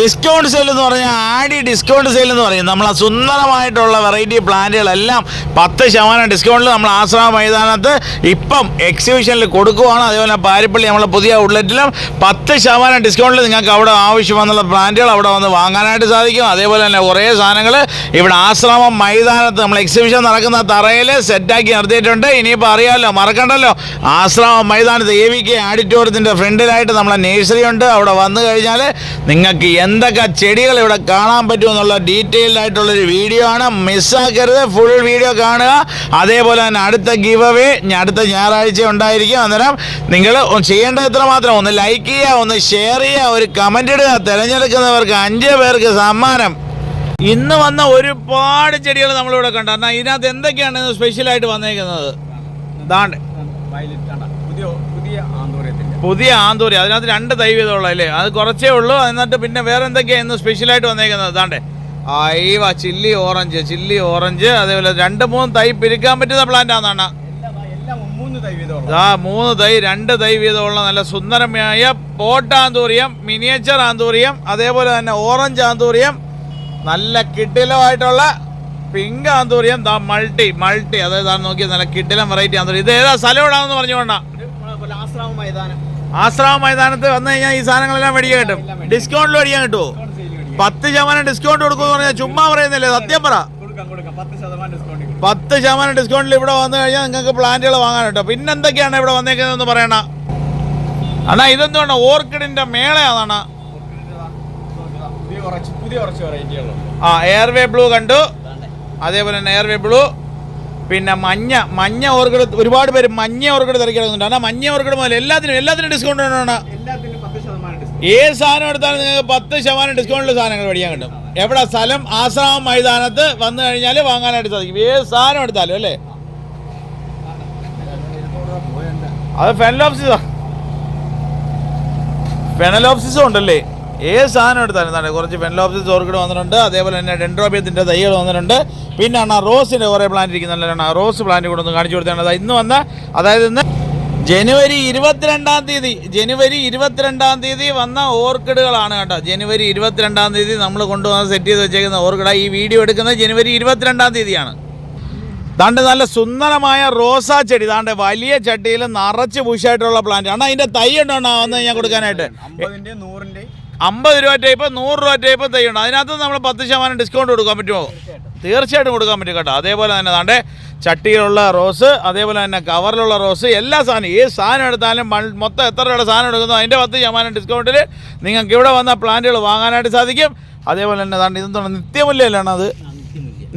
Discount sale എന്ന് പറഞ്ഞാൽ ആടി ഡിസ്കൗണ്ട് സെയിൽ എന്ന് പറയും. നമ്മൾ ആ സുന്ദരമായിട്ടുള്ള വെറൈറ്റി പ്ലാന്റുകളെല്ലാം പത്ത് ശതമാനം ഡിസ്കൗണ്ടിൽ നമ്മൾ ആശ്രമ മൈതാനത്ത് ഇപ്പം എക്സിബിഷനിൽ കൊടുക്കുവാണ്. അതേപോലെ പാരിപ്പള്ളി നമ്മളെ പുതിയ ഔട്ട്ലെറ്റിലും പത്ത് ശതമാനം ഡിസ്കൗണ്ടിൽ നിങ്ങൾക്ക് അവിടെ ആവശ്യമെന്നുള്ള പ്ലാന്റുകൾ അവിടെ വന്ന് വാങ്ങാനായിട്ട് സാധിക്കും. അതേപോലെ തന്നെ കുറേ സാധനങ്ങൾ ഇവിടെ ആശ്രമം മൈതാനത്ത് നമ്മൾ എക്സിബിഷൻ നടക്കുന്ന തറയിൽ സെറ്റാക്കി നിർത്തിയിട്ടുണ്ട്. ഇനിയിപ്പോൾ അറിയാമല്ലോ മറക്കണ്ടല്ലോ. ആശ്രമം മൈതാനത്ത് എ വി കെ ആഡിറ്റോറിയത്തിന്റെ ഫ്രണ്ടിലായിട്ട് നമ്മളെ നേഴ്സറി ഉണ്ട്. അവിടെ വന്നു കഴിഞ്ഞാൽ നിങ്ങൾക്ക് എന്തൊക്കെ ചെടികൾ ഇവിടെ കാണാൻ പറ്റുമെന്നുള്ള ഡീറ്റെയിൽഡ് ആയിട്ടുള്ളൊരു വീഡിയോ ആണ്. മിസ്സാക്കരുത് ഫുൾ വീഡിയോ കാണുക. അതേപോലെ തന്നെ അടുത്ത ഗീവ് അവേ അടുത്ത ഞായറാഴ്ച ഉണ്ടായിരിക്കും. അന്നേരം നിങ്ങൾ ചെയ്യേണ്ടത് ഇത്ര മാത്രം. ഒന്ന് ലൈക്ക് ചെയ്യുക ഒന്ന് ഷെയർ ചെയ്യുക ഒരു കമന്റ് ഇടുക. തിരഞ്ഞെടുക്കുന്നവർക്ക് അഞ്ച് പേർക്ക് സമ്മാനം. ഇന്ന് വന്ന ഒരുപാട് ചെടികൾ നമ്മളിവിടെ കണ്ടു. എന്നാൽ ഇതിനകത്ത് എന്തൊക്കെയാണ് സ്പെഷ്യലായിട്ട് വന്നേക്കുന്നത്? ദാണ്ട്. പുതിയ പുതിയ പുതിയ ആന്തൂരി അതിനകത്ത് രണ്ട് തൈ അല്ലേ? അത് കുറച്ചേ ഉള്ളൂ എന്നിട്ട് പിന്നെ വേറെ എന്തൊക്കെയാണ് ഇന്ന് സ്പെഷ്യലായിട്ട് വന്നേക്കുന്നത്? ദാണ്ടേ അയ്യവ ചില്ലി ഓറഞ്ച് ചില്ലി ഓറഞ്ച് അതേപോലെ രണ്ട് മൂന്ന് തൈ പിരിക്കാൻ പറ്റുന്ന പ്ലാന്റ് ആണെന്നാണ് ആ മൂന്ന് തൈ രണ്ട് തൈ വീതമുള്ള നല്ല സുന്ദരമായ പോട്ട് ആന്തൂറിയം മിനിയേച്ചർ ആന്തൂറിയം അതേപോലെ തന്നെ ഓറഞ്ച് ആന്തൂറിയം നല്ല കിട്ടിലമായിട്ടുള്ള പിങ്ക് ആന്തൂറിയം. ദാ മൾട്ടി മൾട്ടി അതായത് നോക്കിയ നല്ല കിട്ടിലം വെറൈറ്റി ആന്തൂറിയം. ഇത് ഏതാ സ്ഥലം ഇടാന്ന് പറഞ്ഞുകൊണ്ടാ മൈതാനം. ആശ്രമ മൈതാനത്ത് വന്നു കഴിഞ്ഞാൽ ഈ സാധനങ്ങളെല്ലാം മേടിക്കാൻ കിട്ടും. ഡിസ്കൗണ്ടിൽ മേടിക്കാൻ കിട്ടുമോ പത്ത് ശതമാനം ഡിസ്കൗണ്ട് കൊടുക്കുമെന്ന് പറഞ്ഞാൽ ചുമ്മാ പറയുന്നില്ലേ? സത്യം പറ. പത്ത് ശതമാനം ഡിസ്കൗണ്ടിൽ ഇവിടെ വന്നു കഴിഞ്ഞാൽ നിങ്ങൾക്ക് പ്ലാന്റുകൾ വാങ്ങാൻ കിട്ടും. പിന്നെ എന്തൊക്കെയാണ് ഇവിടെ വന്നേക്കുന്നതെന്ന് പറയണ? അണ്ണാ ഇതെന്തുകൊണ്ട് ഓർക്കിഡിന്റെ മേളയാണ്. ആ എയർവേ ബ്ലൂ കണ്ടു. അതേപോലെ തന്നെ എയർവേ ബ്ലൂ. പിന്നെ മഞ്ഞ മഞ്ഞ ഓർക്കിഡ് ഒരുപാട് പേര് മഞ്ഞ ഓർക്കിഡ് തിരക്കിടുന്നുണ്ട്. എന്നാൽ മഞ്ഞ ഓർക്കിഡ് മുതൽ എല്ലാത്തിനും എല്ലാത്തിനും ഡിസ്കൗണ്ട് ആണ് ഏത് സാധനം എടുത്താലും നിങ്ങൾക്ക് പത്ത് ശതമാനം ഡിസ്കൗണ്ടിൽ സാധനങ്ങൾ മേടിക്കാൻ കിട്ടും. എവിടെ സ്ഥലം ആശ്രമം മൈതാനത്ത് വന്നു കഴിഞ്ഞാൽ വാങ്ങാനായിട്ട് സാധിക്കും. ഏത് സാധനം എടുത്താലും അല്ലേ? അത് ഫെനലോപ്സിസാ ഫെനലോപ്സിസും ഉണ്ടല്ലേ? ഏത് സാധനം എടുത്താലും തന്നെ കുറച്ച് ഫെനലോപ്സിസ് ഓർക്കിഡ് വന്നിട്ടുണ്ട്. അതേപോലെ തന്നെ ഡെൻഡ്രോബിയത്തിന്റെ തൈകൾ വന്നിട്ടുണ്ട്. പിന്നെ ആണ് റോസിന്റെ കുറേ പ്ലാന്റ് ഇരിക്കുന്നുണ്ട്. റോസ് പ്ലാന്റ് കൂടെ ഒന്ന് കാണിച്ചു കൊടുത്താണ് അത് ഇന്ന് വന്ന അതായത് ഇന്ന് ജനുവരി ഇരുപത്തിരണ്ടാം തീയതി ജനുവരി ഇരുപത്തിരണ്ടാം തീയതി വന്ന ഓർക്കിഡുകളാണ് കേട്ടോ. ജനുവരി ഇരുപത്തിരണ്ടാം തീയതി നമ്മൾ കൊണ്ടുവന്ന് സെറ്റ് ചെയ്ത് വെച്ചേക്കുന്ന ഓർക്കിഡ ഈ വീഡിയോ എടുക്കുന്നത്. ജനുവരി ഇരുപത്തിരണ്ടാം തീയതിയാണ്. താണ്ട് നല്ല സുന്ദരമായ റോസാ ചെടി. താണ്ട് വലിയ ചട്ടിയിൽ നിറച്ച് പുഷായിട്ടുള്ള പ്ലാന്റ് ആണ്. അതിന്റെ തൈ ഉണ്ടോ വന്ന് ഞാൻ കൊടുക്കാനായിട്ട്. നൂറിന്റെ അമ്പത് രൂപ ടൈപ്പ് നൂറ് രൂപ ടൈപ്പ് തൈയുണ്ട് അതിനകത്ത് നമ്മൾ പത്ത് ശതമാനം ഡിസ്കൗണ്ട് കൊടുക്കാൻ പറ്റുമോ? തീർച്ചയായിട്ടും കൊടുക്കാൻ പറ്റും കേട്ടോ. അതേപോലെ തന്നെ അതാണ്ട് ചട്ടിയിലുള്ള റോസ് അതേപോലെ തന്നെ കവറിലുള്ള റോസ് എല്ലാ സാധനം ഏത് സാധനം എടുത്താലും മൊത്തം എത്ര രൂപയുടെ സാധനം എടുക്കുന്നു അതിന്റെ പത്ത് ശതമാനം ഡിസ്കൗണ്ടിൽ നിങ്ങൾക്ക് ഇവിടെ വന്ന പ്ലാന്റുകൾ വാങ്ങാനായിട്ട് സാധിക്കും. അതേപോലെ തന്നെ ദാണ്ട് ഇതെന്താണ്? നിത്യമുല്ലയിലാണ് അത്?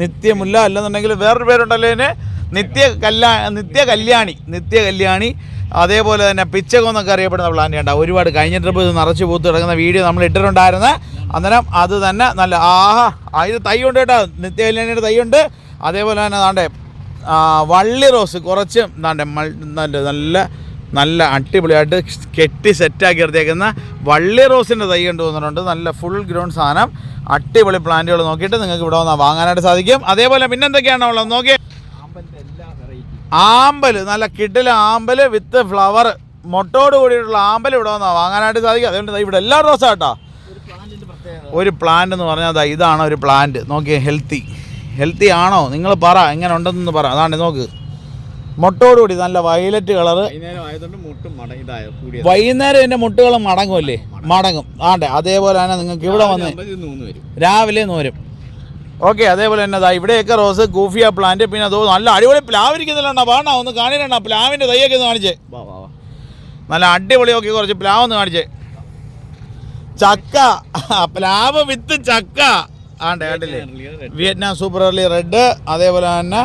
നിത്യമുല്ല അല്ലെന്നുണ്ടെങ്കിൽ വേറൊരു പേരുണ്ടല്ലോ ഇതിന്. നിത്യ കല്യാ നിത്യ കല്യാണി നിത്യ കല്യാണി. അതേപോലെ തന്നെ പിച്ചകമെന്നൊക്കെ അറിയപ്പെടുന്ന പ്ലാന്റ് ഉണ്ടാവും ഒരുപാട് കഴിഞ്ഞ ട്രിപ്പ് ഇത് നിറച്ച് പൂത്ത് കിടക്കുന്ന വീഡിയോ നമ്മൾ ഇട്ടിട്ടുണ്ടായിരുന്നു. അന്നേരം അത് തന്നെ നല്ല ആഹാ അതിന് തൈ ഉണ്ട് കേട്ടോ. നിത്യകല്യാണിയുടെ തൈ ഉണ്ട്. അതേപോലെ തന്നെ നാണ്ടേ വള്ളി റോസ് കുറച്ച് മൾ നല്ല നല്ല നല്ല അടിപൊളിയായിട്ട് കെട്ടി സെറ്റാക്കി എടുത്തേക്കുന്ന വള്ളി റോസിന്റെ തൈ കൊണ്ട് വന്നിട്ടുണ്ട്. നല്ല ഫുൾ ഗ്രൗണ്ട് സാധനം. അടിപൊളി പ്ലാന്റുകൾ നോക്കിയിട്ട് നിങ്ങൾക്ക് ഇവിടെ വന്നാൽ വാങ്ങാനായിട്ട് സാധിക്കും. അതേപോലെ പിന്നെന്തൊക്കെയാണോ ഉള്ളത്? നോക്കിയേ. ആമ്പലിന്റെ എല്ലാ വെറൈറ്റി ആമ്പൽ നല്ല കിഡിൽ ആമ്പൽ വിത്ത് ഫ്ലവർ മൊട്ടോട് കൂടിയിട്ടുള്ള ആമ്പൽ ഇവിടെ വന്നാൽ വാങ്ങാനായിട്ട് സാധിക്കും. അതുകൊണ്ട് ഇവിടെ എല്ലാ റോസാ കേട്ടോ. ഒരു പ്ലാന്റ് എന്ന് പറഞ്ഞാൽ അതാ ഇതാണ് ഒരു പ്ലാന്റ് നോക്കിയേ ഹെൽത്തി ഹെൽത്തി ആണോ? നിങ്ങൾ പറ എങ്ങനെ ഉണ്ടെന്ന് പറ. അതാണ് നോക്ക്. മൊട്ടോടുകൂടി നല്ല വയലറ്റ് കളറ് വൈകുന്നേരം ഇതിന്റെ മുട്ടുകൾ മടങ്ങുമല്ലേ മടങ്ങും ആണ്ടെ അതേപോലെ തന്നെ നിങ്ങൾക്ക് ഇവിടെ വന്ന് രാവിലെ നൂരും. ഓക്കെ അതേപോലെ തന്നെ അതാ ഇവിടെയൊക്കെ റോസ് ഗൂഫിയ പ്ലാന്റ് പിന്നെ അതോ നല്ല അടിപൊളി പ്ലാവ് വേണ്ട ഒന്ന് കാണിരണ്ട പ്ലാവിന്റെ തൈയൊക്കെ ഒന്ന് കാണിച്ചേ. നല്ല അടിപൊളി ഒക്കെ കുറച്ച് പ്ലാവ് ഒന്ന് കാണിച്ചേ. ചക്ക പ്ലാവ് വിത്ത് ചക്ക. ആണ്ടേ കണ്ടില്ലേ? വിയറ്റ്നാം സൂപ്പർ എർലി റെഡ് അതേപോലെ തന്നെ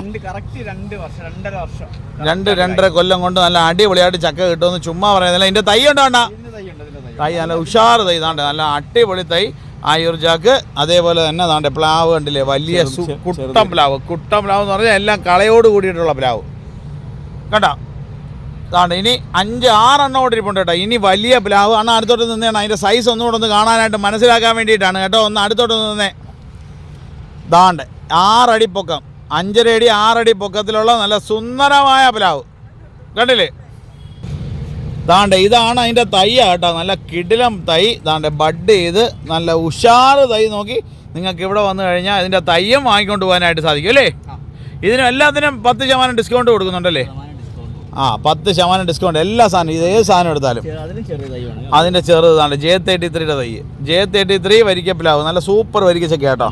രണ്ട് രണ്ടര കൊല്ലം കൊണ്ട് നല്ല അടിപൊളിയായിട്ട് ചക്ക കിട്ടുമെന്ന് ചുമ്മാ പറയുന്നില്ല. ഇതിന്റെ തൈ ഉണ്ടോ വേണ്ട ഇതിന്റെ തൈ തൈ തൈ നല്ല ഉഷാറ് തൈ ഇതാണ്ട് നല്ല അടിപൊളി തൈ. ആയുർജാക്ക് അതേപോലെ തന്നെ നാണ്ടെ പ്ലാവ് കണ്ടില്ലേ? വലിയ കുട്ടം പ്ലാവ്. കുട്ടം പ്ലാവ് എന്ന് പറഞ്ഞാൽ എല്ലാം കളയോട് കൂടിയിട്ടുള്ള പ്ലാവ്. കണ്ടോ? അതാണ് ഇനി അഞ്ച് ആറെണ്ണം കൂടി ഇരിപ്പുണ്ട് കേട്ടോ. ഇനി വലിയ പ്ലാവ്. ആണ് അടുത്തോട്ട് നിന്നേണം. അതിന്റെ സൈസ് ഒന്നുകൂടെ ഒന്ന് കാണാനായിട്ട് മനസ്സിലാക്കാൻ വേണ്ടിയിട്ടാണ് കേട്ടോ. ഒന്ന് അടുത്തോട്ട് നിന്നേ. ദാണ്ട് ആറടി പൊക്കം. അഞ്ചര അടി ആറടി പൊക്കത്തിലുള്ള നല്ല സുന്ദരമായ പ്ലാവ്. കണ്ടില്ലേ? ദാണ്ടെ ഇതാണ് അതിന്റെ തൈ കേട്ടോ നല്ല കിടിലം തൈ. ദാണ്ട ബഡ് ചെയ്ത് നല്ല ഉഷാർ തൈ നോക്കി നിങ്ങൾക്ക് ഇവിടെ വന്നു കഴിഞ്ഞാൽ ഇതിന്റെ തയ്യും വാങ്ങിക്കൊണ്ട് പോകാനായിട്ട് സാധിക്കും അല്ലേ? ഇതിനും എല്ലാത്തിനും പത്ത് ശതമാനം ഡിസ്കൗണ്ട് കൊടുക്കുന്നുണ്ടല്ലേ? ആ പത്ത് ശതമാനം ഡിസ്കൗണ്ട്. എല്ലാ സാധനം ഇത് ഏത് സാധനം എടുത്താലും. അതിന്റെ അതിന്റെ ചെറുതാണ് ജെ തേർട്ടി ത്രീയുടെ തൈ. ജെ തേർട്ടി ത്രീ വരിക്കപ്പിലാവും. നല്ല സൂപ്പർ വരിക്കച്ചൊക്കെ കേട്ടോ.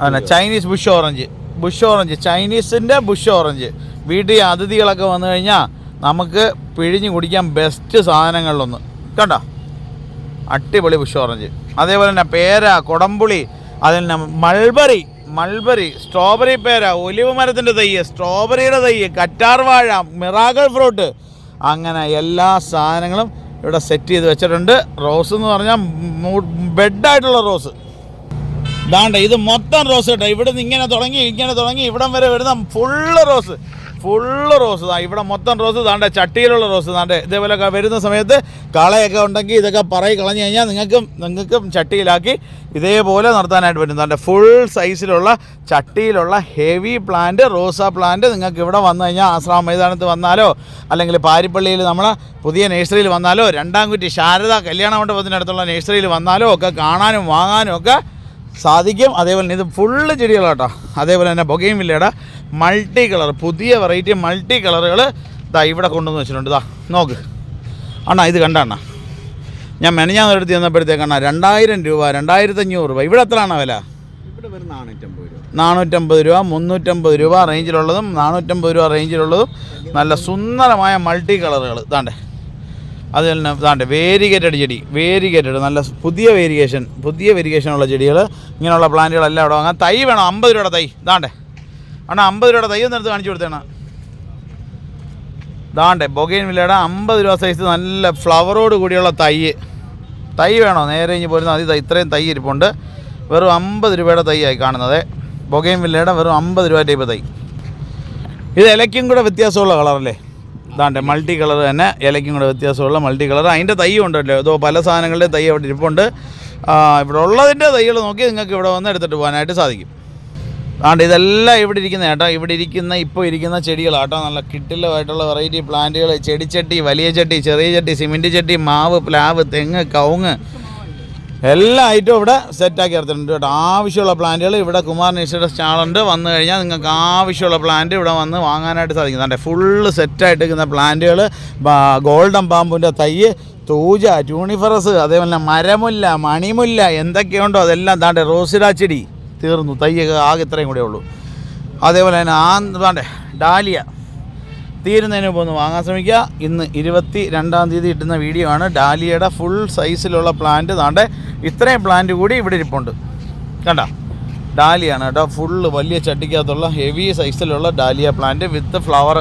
അതന്നെ Chinese bush orange. Bush orange. ചൈനീസിന്റെ bush orange. വീട്ടിൽ അതിഥികളൊക്കെ വന്നു കഴിഞ്ഞാൽ നമുക്ക് പിഴിഞ്ഞ് കുടിക്കാൻ ബെസ്റ്റ് സാധനങ്ങളിലൊന്ന്. കണ്ടോ? അടിപൊളി പുഷ് ഓറഞ്ച് അതേപോലെ തന്നെ പേര കൊടംപുളി അതിൽ തന്നെ മൾബറി മൾബറി സ്ട്രോബെറി പേര ഒലിവ് മരത്തിന്റെ തൈ സ്ട്രോബെറിയുടെ തൈ കറ്റാർവാഴ മിറാഗൾ ഫ്രൂട്ട് അങ്ങനെ എല്ലാ സാധനങ്ങളും ഇവിടെ സെറ്റ് ചെയ്ത് വെച്ചിട്ടുണ്ട്. റോസ് എന്ന് പറഞ്ഞാൽ ബെഡായിട്ടുള്ള റോസ് ദാണ്ട ഇത് മൊത്തം റോസ് കേട്ടോ ഇവിടെ നിന്ന് ഇങ്ങനെ തുടങ്ങി ഇങ്ങനെ തുടങ്ങി ഇവിടം വരെ വരുന്ന ഫുള്ള് റോസ് ഫുള്ള് റോസ് താ ഇവിടെ മൊത്തം റോസ് താണ്ടെ ചട്ടിയിലുള്ള റോസ് താണ്ടെ ഇതേപോലെ വരുന്ന സമയത്ത് കളയൊക്കെ ഉണ്ടെങ്കിൽ ഇതൊക്കെ പറയി കളഞ്ഞു കഴിഞ്ഞാൽ നിങ്ങൾക്കും നിങ്ങൾക്കും ചട്ടിയിലാക്കി ഇതേപോലെ നടത്താനായിട്ട് പറ്റും. താണ്ടെ ഫുൾ സൈസിലുള്ള ചട്ടിയിലുള്ള ഹെവി പ്ലാന്റ് റോസാ പ്ലാന്റ് നിങ്ങൾക്ക് ഇവിടെ വന്നു കഴിഞ്ഞാൽ ആശ്രാമ മൈതാനത്ത് വന്നാലോ അല്ലെങ്കിൽ പാരിപ്പള്ളിയിൽ നമ്മളെ പുതിയ നേഴ്സറിയിൽ വന്നാലോ രണ്ടാം കുറ്റി ശാരദ കല്യാണ മണ്ഡപത്തിനടുത്തുള്ള നഴ്സറിയിൽ വന്നാലോ ഒക്കെ കാണാനും വാങ്ങാനും ഒക്കെ സാധിക്കും. അതേപോലെ തന്നെ ഇത് ഫുള്ള് ചെടികളാട്ടോ. അതേപോലെ തന്നെ ബൊഗയും വില്ലയുടെ മൾട്ടി കളർ പുതിയ വെറൈറ്റി മൾട്ടി കളറുകൾ ഇതാ ഇവിടെ കൊണ്ടുവന്ന് വെച്ചിട്ടുണ്ട്. ഇതാ നോക്ക്. അണ്ണാ ഇത് കണ്ട അണ്ണാ. ഞാൻ മെനഞ്ഞാന്ന് എടുത്ത് ചെന്നപ്പോഴത്തേക്കണ്ണ രണ്ടായിരം രൂപ രണ്ടായിരത്തഞ്ഞൂറ് രൂപ. ഇവിടെ എത്രയാണ് വില? നാനൂറ്റമ്പത് രൂപ. മുന്നൂറ്റമ്പത് രൂപ റേഞ്ചിലുള്ളതും നാനൂറ്റമ്പത് രൂപ റേഞ്ചിലുള്ളതും നല്ല സുന്ദരമായ മൾട്ടി കളറുകൾ ഇതാണ്ടേ അത് തന്നെ ഇതാണ്ട് വേരിഗേറ്റഡ് ചെടി വേരിഗേറ്റഡ് നല്ല പുതിയ വേരിയേഷൻ പുതിയ വേരിഗേഷനുള്ള ചെടികൾ ഇങ്ങനെയുള്ള പ്ലാന്റുകളെല്ലാം അവിടെ വാങ്ങാം. തൈ വേണം? അമ്പത് രൂപയുടെ തൈ. ഇതാണ്ടേ. അണ്ണാ അമ്പത് രൂപയുടെ തൈ ഒന്നെടുത്ത് കാണിച്ചു കൊടുത്തേണ ഇതാണ്ടേ ബൊഗൈൻ വില്ലയുടെ അമ്പത് രൂപ സൈസ് നല്ല ഫ്ലവറോട് കൂടിയുള്ള തൈ. തൈ വേണോ? നേരെ ഇഞ്ഞ് പോരുന്ന അതി ഇത്രയും തൈ ഇരിപ്പുണ്ട്. വെറും അമ്പത് രൂപയുടെ തൈ ആയി കാണുന്നത്. ബൊഗൈൻ വില്ലയുടെ വെറും അമ്പത് രൂപ ടൈപ്പ് തൈ. ഇത് ഇലയ്ക്കും കൂടെ വ്യത്യാസമുള്ള കളറല്ലേ ഇതാണ്ട് മൾട്ടി കളർ തന്നെ ഇലയ്ക്കും കൂടെ വ്യത്യാസമുള്ള മൾട്ടി കളർ അതിന്റെ തൈ ഉണ്ടല്ലോ. ഇതോ പല സാധനങ്ങളുടെ തൈ അവിടെ ഇരിപ്പുണ്ട്. ഇവിടെ ഉള്ളതിന്റെ തൈകൾ നോക്കി നിങ്ങൾക്ക് ഇവിടെ വന്ന് എടുത്തിട്ട് പോകാനായിട്ട് സാധിക്കും. ആണ്ട് ഇതെല്ലാം ഇവിടെ ഇരിക്കുന്ന ചേട്ടാ ഇവിടെ ഇരിക്കുന്ന ഇപ്പോൾ ഇരിക്കുന്ന ചെടികളാട്ടോ നല്ല കിട്ടിലുമായിട്ടുള്ള വെറൈറ്റി പ്ലാന്റുകൾ ചെടിച്ചട്ടി വലിയ ചട്ടി ചെറിയ ചട്ടി സിമെന്റ് ചട്ടി മാവ് പ്ലാവ് തെങ്ങ് കവുങ്ങ് എല്ലാ ഐറ്റവും ഇവിടെ സെറ്റാക്കി എടുത്തിട്ടുണ്ട് കേട്ടോ. ആവശ്യമുള്ള പ്ലാന്റുകൾ ഇവിടെ കുമാർ നിഷയുടെ സ്റ്റാളുണ്ട് വന്നു കഴിഞ്ഞാൽ നിങ്ങൾക്ക് ആവശ്യമുള്ള പ്ലാന്റ് ഇവിടെ വന്ന് വാങ്ങാനായിട്ട് സാധിക്കും. അതെ ഫുള്ള് സെറ്റായിട്ട് നിൽക്കുന്ന പ്ലാന്റുകൾ ഗോൾഡൻ പാമ്പിന്റെ തൈ തൂജ ട്യൂണിഫറസ് അതേപോലെ മരമുല്ല മണിമുല്ല എന്തൊക്കെയുണ്ടോ അതെല്ലാം താണ്ടെ റോസിഡ ചെടി. തീർന്നു. തൈയൊക്കെ ആകെ ഇത്രയും കൂടെ ഉള്ളൂ. അതേപോലെ തന്നെ ആ താണ്ടെ ഡാലിയ. തീരുന്നതിന് മുമ്പ് ഒന്ന് വാങ്ങാൻ ശ്രമിക്കുക. ഇന്ന് ഇരുപത്തി രണ്ടാം തീയതി ഇട്ടുന്ന വീഡിയോ ആണ്. ഡാലിയയുടെ ഫുൾ സൈസിലുള്ള പ്ലാന്റ് താണ്ടെ ഇത്രയും പ്ലാന്റ് കൂടി ഇവിടെ ഇരിപ്പുണ്ട്. കണ്ട? ഡാലിയാണ് കേട്ടോ ഫുള്ള് വലിയ ചട്ടിക്കകത്തുള്ള ഹെവി സൈസിലുള്ള ഡാലിയ പ്ലാന്റ് വിത്ത് ഫ്ലവർ